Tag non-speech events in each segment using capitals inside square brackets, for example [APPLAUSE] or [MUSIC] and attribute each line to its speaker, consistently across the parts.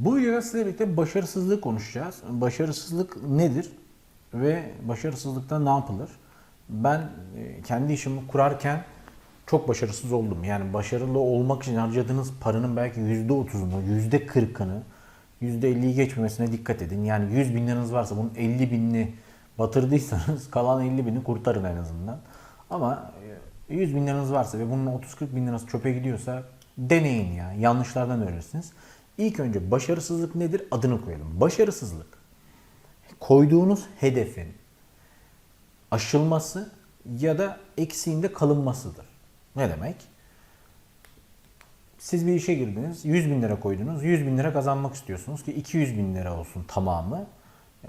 Speaker 1: Bu videoda sizlerle birlikte başarısızlığı konuşacağız. Başarısızlık nedir ve başarısızlıkta ne yapılır? Ben e, kendi işimi kurarken çok başarısız oldum. Yani başarılı olmak için harcadığınız paranın belki %30'unu, %40'ını, %50'yi geçmemesine dikkat edin. Yani 100 bin liranız varsa bunun 50 binini batırdıysanız [LAUGHS] kalan 50 bini kurtarın en azından. Ama e, 100 bin liranız varsa ve bunun 30-40 bin lirası çöpe gidiyorsa deneyin ya. Yanlışlardan öğrenirsiniz. İlk önce başarısızlık nedir? Adını koyalım. Başarısızlık koyduğunuz hedefin aşılması ya da eksiğinde kalınmasıdır. Ne demek? Siz bir işe girdiniz, 100 bin lira koydunuz, 100 bin lira kazanmak istiyorsunuz ki 200 bin lira olsun tamamı. Ee,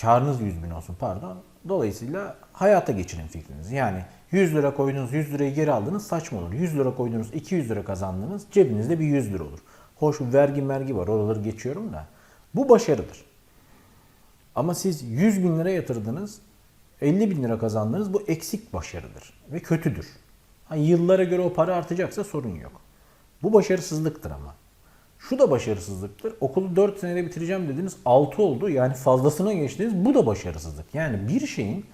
Speaker 1: karınız 100 bin olsun pardon. Dolayısıyla hayata geçirin fikrinizi. Yani 100 lira koydunuz, 100 lirayı geri aldınız saçma olur. 100 lira koydunuz, 200 lira kazandınız, cebinizde bir 100 lira olur. Hoş vergi mergi var, oraları geçiyorum da. Bu başarıdır. Ama siz 100 bin lira yatırdınız, 50 bin lira kazandınız. Bu eksik başarıdır ve kötüdür. Ha, yıllara göre o para artacaksa sorun yok. Bu başarısızlıktır ama. Şu da başarısızlıktır. Okulu 4 senede bitireceğim dediniz 6 oldu. Yani fazlasına geçtiniz. Bu da başarısızlık. Yani bir şeyin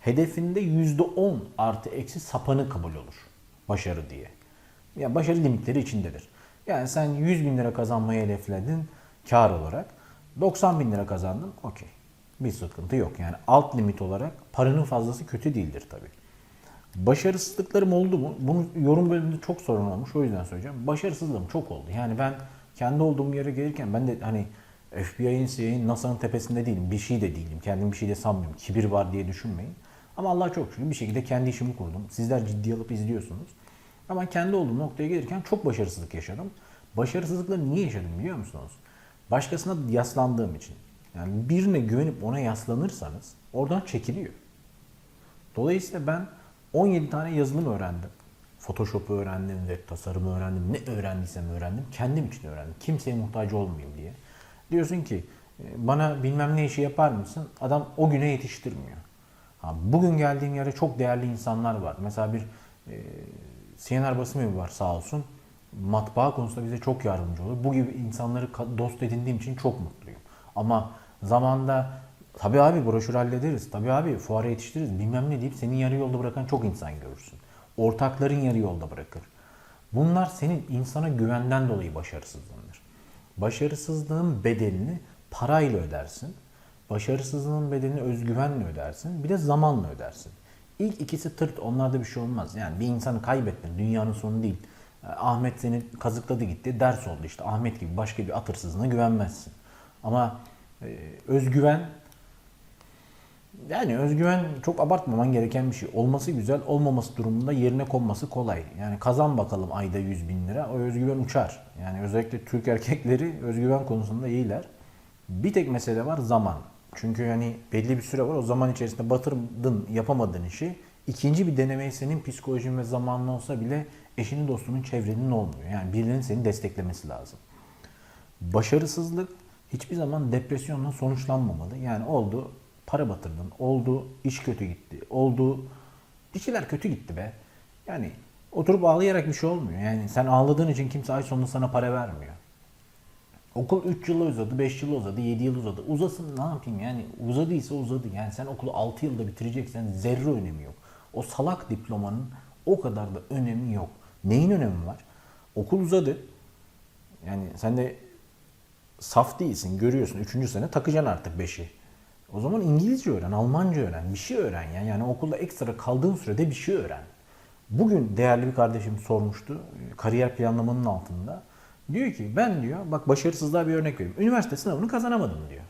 Speaker 1: hedefinde %10 artı eksi sapanı kabul olur. Başarı diye. Yani başarı limitleri içindedir. Yani sen 100 bin lira kazanmayı hedefledin kar olarak. 90 bin lira kazandın okey. Bir sıkıntı yok. Yani alt limit olarak paranın fazlası kötü değildir tabii. Başarısızlıklarım oldu mu? Bunu yorum bölümünde çok sorun olmuş. O yüzden söyleyeceğim. Başarısızlığım çok oldu. Yani ben kendi olduğum yere gelirken ben de hani FBI'nin, CIA'nin, NASA'nın tepesinde değilim. Bir şey de değilim. Kendim bir şey de sanmıyorum. Kibir var diye düşünmeyin. Ama Allah çok şükür bir şekilde kendi işimi kurdum. Sizler ciddi alıp izliyorsunuz. Ama kendi olduğum noktaya gelirken çok başarısızlık yaşadım. Başarısızlıkları niye yaşadım biliyor musunuz? Başkasına yaslandığım için. Yani birine güvenip ona yaslanırsanız oradan çekiliyor. Dolayısıyla ben 17 tane yazılım öğrendim. Photoshop'u öğrendim, web tasarımı öğrendim, ne öğrendiysem öğrendim. Kendim için öğrendim. Kimseye muhtaç olmayayım diye. Diyorsun ki bana bilmem ne işi yapar mısın? Adam o güne yetiştirmiyor. Ha, bugün geldiğim yere çok değerli insanlar var. Mesela bir e, CNR basım evi var sağ olsun. Matbaa konusunda bize çok yardımcı olur. Bu gibi insanları dost edindiğim için çok mutluyum. Ama zamanda tabii abi broşür hallederiz, tabii abi fuara yetiştiririz bilmem ne deyip seni yarı yolda bırakan çok insan görürsün. Ortakların yarı yolda bırakır. Bunlar senin insana güvenden dolayı başarısızlığındır. Başarısızlığın bedelini parayla ödersin. Başarısızlığın bedelini özgüvenle ödersin. Bir de zamanla ödersin. İlk ikisi tırt onlarda bir şey olmaz. Yani bir insanı kaybettin dünyanın sonu değil. Ahmet seni kazıkladı gitti ders oldu işte. Ahmet gibi başka bir at hırsızına güvenmezsin. Ama e, özgüven yani özgüven çok abartmaman gereken bir şey. Olması güzel, olmaması durumunda yerine konması kolay. Yani kazan bakalım ayda 100 bin lira, o özgüven uçar. Yani özellikle Türk erkekleri özgüven konusunda iyiler. Bir tek mesele var zaman. Çünkü yani belli bir süre var. O zaman içerisinde batırdın, yapamadığın işi ikinci bir denemeyi senin psikolojin ve zamanın olsa bile eşinin, dostunun, çevrenin olmuyor. Yani birilerinin seni desteklemesi lazım. Başarısızlık hiçbir zaman depresyonla sonuçlanmamalı. Yani oldu para batırdın, oldu iş kötü gitti, oldu bir şeyler kötü gitti be. Yani oturup ağlayarak bir şey olmuyor. Yani sen ağladığın için kimse ay sonunda sana para vermiyor. Okul 3 yıla uzadı, 5 yıl uzadı, 7 yıl uzadı. Uzasın ne yapayım yani uzadıysa uzadı. Yani sen okulu 6 yılda bitireceksen zerre önemi yok. O salak diplomanın o kadar da önemi yok. Neyin önemi var? Okul uzadı. Yani sen de saf değilsin görüyorsun. Üçüncü sene takacaksın artık beşi. O zaman İngilizce öğren, Almanca öğren, bir şey öğren. Yani, yani okulda ekstra kaldığın sürede bir şey öğren. Bugün değerli bir kardeşim sormuştu kariyer planlamanın altında. Diyor ki ben diyor bak başarısızlığa bir örnek vereyim. Üniversite sınavını kazanamadım diyor.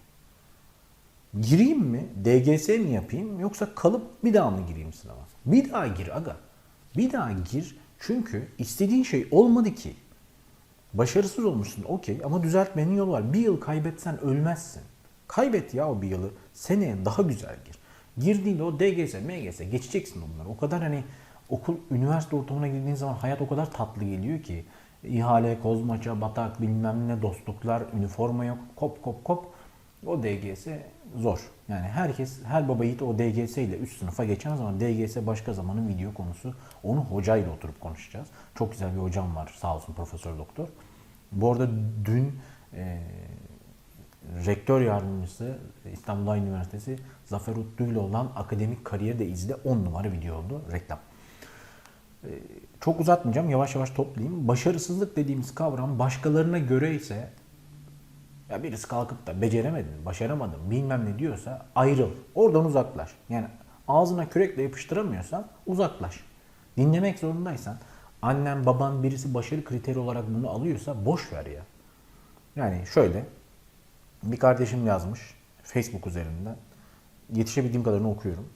Speaker 1: Gireyim mi? DGS mi yapayım yoksa kalıp bir daha mı gireyim sınava? Bir daha gir aga. Bir daha gir çünkü istediğin şey olmadı ki. Başarısız olmuşsun okey ama düzeltmenin yolu var. Bir yıl kaybetsen ölmezsin. Kaybet ya o bir yılı. Seneye daha güzel gir. Girdiğinde o DGS, MGS geçeceksin onları. O kadar hani okul, üniversite ortamına girdiğin zaman hayat o kadar tatlı geliyor ki. İhale, kozmaça, batak, bilmem ne, dostluklar, üniforma yok. Kop kop kop. O DGS zor. Yani herkes, her baba yiğit o DGS ile üst sınıfa geçemez ama DGS başka zamanın video konusu. Onu hocayla oturup konuşacağız. Çok güzel bir hocam var sağ olsun profesör doktor. Bu arada dün e, rektör yardımcısı İstanbul Üniversitesi Zafer Utlu'yla olan akademik kariyeri de izle 10 numara video oldu reklam. Ee, Çok uzatmayacağım yavaş yavaş toplayayım. Başarısızlık dediğimiz kavram başkalarına göre ise ya birisi kalkıp da beceremedin, başaramadın bilmem ne diyorsa ayrıl. Oradan uzaklaş. Yani ağzına kürekle yapıştıramıyorsan uzaklaş. Dinlemek zorundaysan annen baban birisi başarı kriteri olarak bunu alıyorsa boş ver ya. Yani şöyle bir kardeşim yazmış Facebook üzerinden. Yetişebildiğim kadarını okuyorum.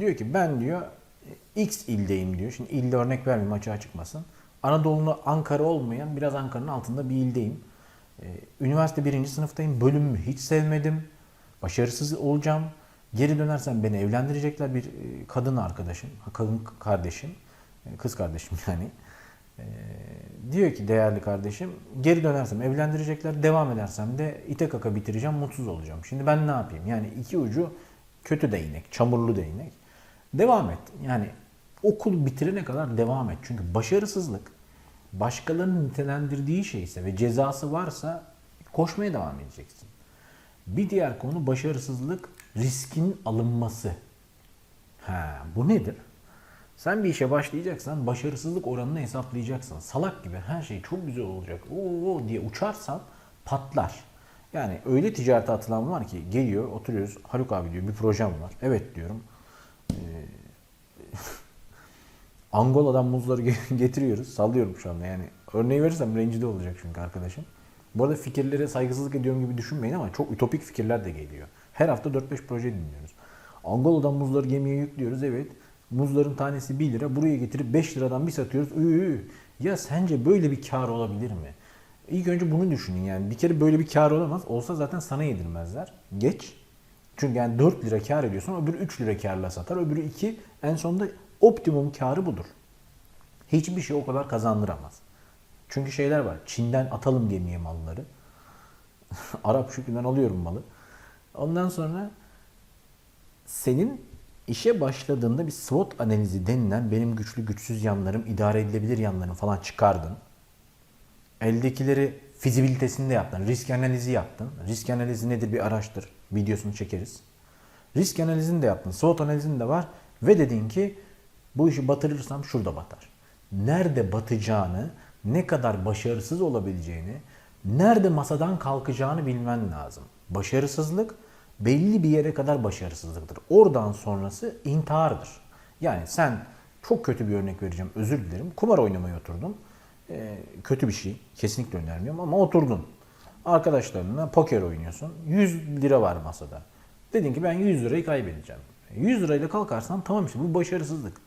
Speaker 1: Diyor ki ben diyor X ildeyim diyor. Şimdi ilde örnek vermeyeyim açığa çıkmasın. Anadolu'da Ankara olmayan biraz Ankara'nın altında bir ildeyim. Ee, Üniversite birinci sınıftayım. Bölümümü hiç sevmedim. Başarısız olacağım. Geri dönersem beni evlendirecekler bir e, kadın arkadaşım, kadın kardeşim, e, kız kardeşim [LAUGHS] yani. Ee, diyor ki değerli kardeşim geri dönersem evlendirecekler devam edersem de ite kaka bitireceğim mutsuz olacağım. Şimdi ben ne yapayım? Yani iki ucu kötü değnek, çamurlu değnek. Devam et. Yani okul bitirene kadar devam et. Çünkü başarısızlık başkalarının nitelendirdiği şeyse ve cezası varsa koşmaya devam edeceksin. Bir diğer konu başarısızlık riskin alınması. Ha, bu nedir? Sen bir işe başlayacaksan başarısızlık oranını hesaplayacaksın. Salak gibi her şey çok güzel olacak oo diye uçarsan patlar. Yani öyle ticarete atılan var ki geliyor oturuyoruz Haluk abi diyor bir projem var. Evet diyorum. Ee, Angola'dan muzları ge- [LAUGHS] getiriyoruz. Sallıyorum şu anda yani. Örneği verirsem rencide olacak çünkü arkadaşım. Bu arada fikirlere saygısızlık ediyorum gibi düşünmeyin ama çok ütopik fikirler de geliyor. Her hafta 4-5 proje dinliyoruz. Angola'dan muzları gemiye yüklüyoruz evet. Muzların tanesi 1 lira. Buraya getirip 5 liradan bir satıyoruz. Üü, ya sence böyle bir kar olabilir mi? İlk önce bunu düşünün yani. Bir kere böyle bir kar olamaz. Olsa zaten sana yedirmezler. Geç. Çünkü yani 4 lira kar ediyorsun. Öbürü 3 lira karla satar. Öbürü 2. En sonunda optimum karı budur. Hiçbir şey o kadar kazandıramaz. Çünkü şeyler var. Çin'den atalım gemiye malları. [LAUGHS] Arap Şükrü'den alıyorum malı. Ondan sonra senin işe başladığında bir SWOT analizi denilen benim güçlü güçsüz yanlarım, idare edilebilir yanlarım falan çıkardın. Eldekileri fizibilitesini de yaptın. Risk analizi yaptın. Risk analizi nedir bir araştır. Videosunu çekeriz. Risk analizini de yaptın. SWOT analizin de var. Ve dedin ki bu işi batırırsam şurada batar. Nerede batacağını, ne kadar başarısız olabileceğini, nerede masadan kalkacağını bilmen lazım. Başarısızlık belli bir yere kadar başarısızlıktır. Oradan sonrası intihardır. Yani sen çok kötü bir örnek vereceğim özür dilerim. Kumar oynamaya oturdun. Ee, kötü bir şey. Kesinlikle önermiyorum ama oturdun. Arkadaşlarınla poker oynuyorsun. 100 lira var masada. Dedin ki ben 100 lirayı kaybedeceğim. 100 lirayla kalkarsan tamam işte bu başarısızlık.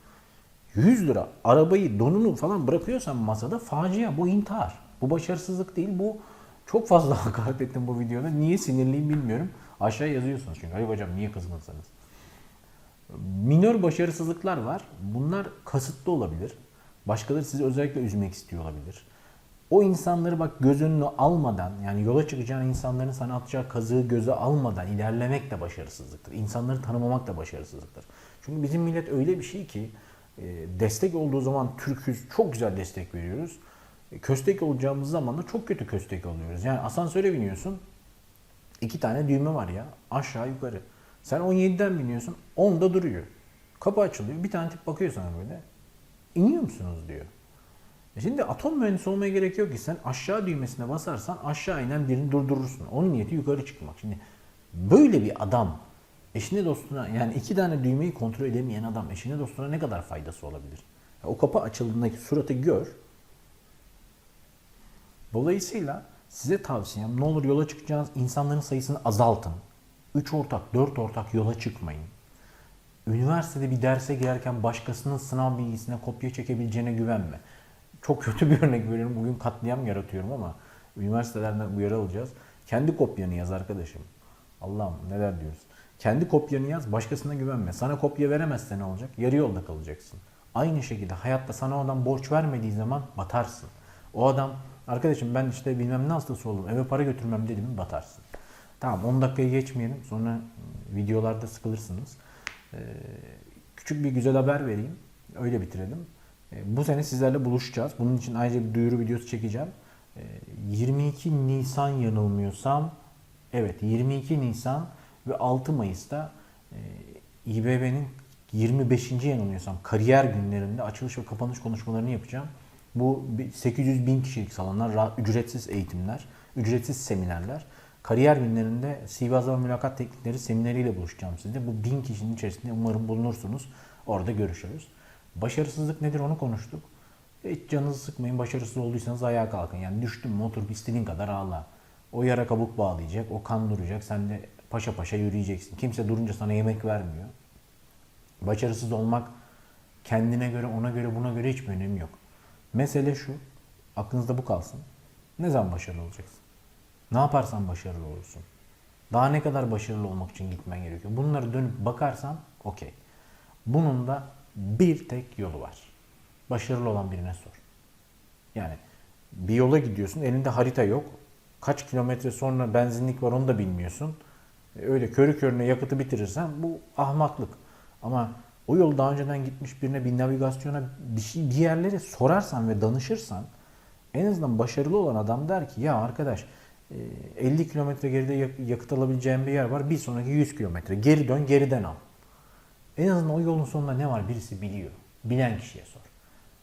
Speaker 1: 100 lira arabayı donunu falan bırakıyorsan masada facia bu intihar. Bu başarısızlık değil bu çok fazla [LAUGHS] hakaret ettim bu videoda. Niye sinirliyim bilmiyorum. Aşağı yazıyorsunuz çünkü. Hayır hocam niye kızgınsınız? Minör başarısızlıklar var. Bunlar kasıtlı olabilir. Başkaları sizi özellikle üzmek istiyor olabilir. O insanları bak göz önüne almadan yani yola çıkacağın insanların sana atacağı kazığı göze almadan ilerlemek de başarısızlıktır. İnsanları tanımamak da başarısızlıktır. Çünkü bizim millet öyle bir şey ki destek olduğu zaman Türküz çok güzel destek veriyoruz. E, Köstek olacağımız zaman da çok kötü köstek oluyoruz. Yani asansöre biniyorsun. iki tane düğme var ya aşağı yukarı. Sen 17'den biniyorsun 10'da duruyor. Kapı açılıyor. Bir tane tip bakıyor sana böyle. İniyor musunuz diyor. E Şimdi atom mühendisi olmaya gerek yok ki sen aşağı düğmesine basarsan aşağı inen birini durdurursun. Onun niyeti yukarı çıkmak. Şimdi böyle bir adam eşine dostuna yani iki tane düğmeyi kontrol edemeyen adam eşine dostuna ne kadar faydası olabilir? O kapı açıldığındaki suratı gör. Dolayısıyla size tavsiyem ne olur yola çıkacağınız insanların sayısını azaltın. 3 ortak, 4 ortak yola çıkmayın. Üniversitede bir derse girerken başkasının sınav bilgisine kopya çekebileceğine güvenme. Çok kötü bir örnek veriyorum. Bugün katliam yaratıyorum ama üniversitelerden uyarı alacağız. Kendi kopyanı yaz arkadaşım. Allah'ım neler diyoruz. Kendi kopyanı yaz, başkasına güvenme. Sana kopya veremezse ne olacak? Yarı yolda kalacaksın. Aynı şekilde hayatta sana o adam borç vermediği zaman batarsın. O adam, arkadaşım ben işte bilmem ne hastası oldum, eve para götürmem dedi mi batarsın. Tamam 10 dakikayı geçmeyelim. Sonra videolarda sıkılırsınız. Ee, küçük bir güzel haber vereyim. Öyle bitirelim. Ee, bu sene sizlerle buluşacağız. Bunun için ayrıca bir duyuru videosu çekeceğim. Ee, 22 Nisan yanılmıyorsam evet 22 Nisan ve 6 Mayıs'ta e, İBB'nin 25. yanılmıyorsam kariyer günlerinde açılış ve kapanış konuşmalarını yapacağım. Bu bir 800 bin kişilik salonlar, ücretsiz eğitimler, ücretsiz seminerler. Kariyer günlerinde CV ve mülakat teknikleri semineriyle buluşacağım sizde. Bu bin kişinin içerisinde umarım bulunursunuz. Orada görüşürüz. Başarısızlık nedir onu konuştuk. Hiç canınızı sıkmayın. Başarısız olduysanız ayağa kalkın. Yani düştün mü oturup istediğin kadar ağla. O yara kabuk bağlayacak, o kan duracak. Sen de paşa paşa yürüyeceksin. Kimse durunca sana yemek vermiyor. Başarısız olmak kendine göre, ona göre, buna göre hiçbir önemi yok. Mesele şu, aklınızda bu kalsın. Ne zaman başarılı olacaksın? Ne yaparsan başarılı olursun. Daha ne kadar başarılı olmak için gitmen gerekiyor. Bunları dönüp bakarsan okey. Bunun da bir tek yolu var. Başarılı olan birine sor. Yani bir yola gidiyorsun, elinde harita yok. Kaç kilometre sonra benzinlik var onu da bilmiyorsun. E, Öyle körü körüne yakıtı bitirirsen bu ahmaklık. Ama o yolu daha önceden gitmiş birine bir navigasyona bir, şey, bir yerlere sorarsan ve danışırsan en azından başarılı olan adam der ki ya arkadaş e, 50 kilometre geride yak- yakıt alabileceğim bir yer var. Bir sonraki 100 kilometre. Geri dön geriden al. En azından o yolun sonunda ne var birisi biliyor. Bilen kişiye sor.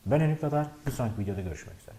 Speaker 1: Ben Enik kadar bir sonraki videoda görüşmek üzere.